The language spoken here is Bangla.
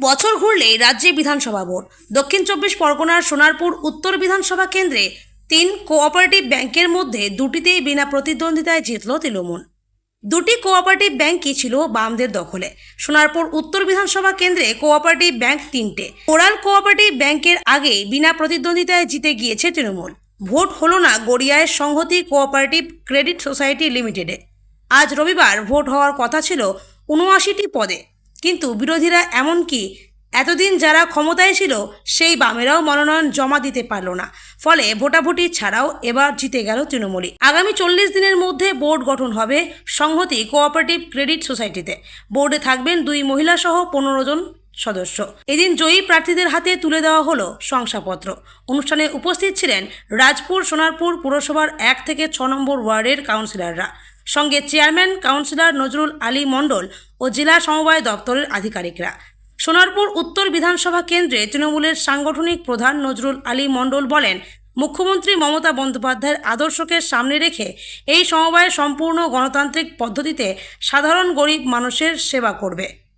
বছর ঘুরলেই রাজ্যে বিধানসভা ভোট। দক্ষিণ চব্বিশ পরগনার সোনারপুর উত্তর বিধানসভা কেন্দ্রে তিন কোঅপারেটিভ ব্যাংকের মধ্যে দুটিতেই বিনা প্রতিদ্বন্দ্বিতায় জিতল তৃণমূল। দুটি কোঅপারেটিভ ব্যাংকই ছিল বামদের দখলে। সোনারপুর উত্তর বিধানসভা কেন্দ্রে কোঅপারেটিভ ব্যাংক তিনটে। ওরাল কোঅপারেটিভ ব্যাংকের আগে বিনা প্রতিদ্বন্দ্বিতায় জিতে গিয়েছে তৃণমূল। ভোট হলো না গড়িয়ায় সংহতি কোঅপারেটিভ ক্রেডিট সোসাইটি লিমিটেডে। আজ রবিবার ভোট হওয়ার কথা ছিল উনআশিটি পদে। কিন্তু বিরোধীরা এমনকি এতদিন যারা ক্ষমতায় ছিল, সেই বামেরাও মনোনয়ন জমা দিতে পারল না। ফলে ভোটাভুটি ছাড়াও এবার জিতে গেল তৃণমূলী আগামী চল্লিশ দিনের মধ্যে বোর্ড গঠন হবে সংহতি কোঅপারেটিভ ক্রেডিট সোসাইটিতে। বোর্ডে থাকবেন দুই মহিলা সহ পনেরো জন সদস্য। এদিন জয়ী প্রার্থীদের হাতে তুলে দেওয়া হলো শংসাপত্র। অনুষ্ঠানে উপস্থিত ছিলেন রাজপুর সোনারপুর পুরসভার এক থেকে ছ নম্বর ওয়ার্ডের কাউন্সিলররা। সঙ্গে চেয়ারম্যান, কাউন্সিলর নজরুল আলী মণ্ডল ও জেলা সমবায় দপ্তরের আধিকারিকরা। সোনারপুর উত্তর বিধানসভা কেন্দ্রে তৃণমূলের সাংগঠনিক প্রধান নজরুল আলী মণ্ডল বলেন, মুখ্যমন্ত্রী মমতা বন্দ্যোপাধ্যায়ের আদর্শকে সামনে রেখে এই সমবায় সম্পূর্ণ গণতান্ত্রিক পদ্ধতিতে সাধারণ গরিব মানুষের সেবা করবে।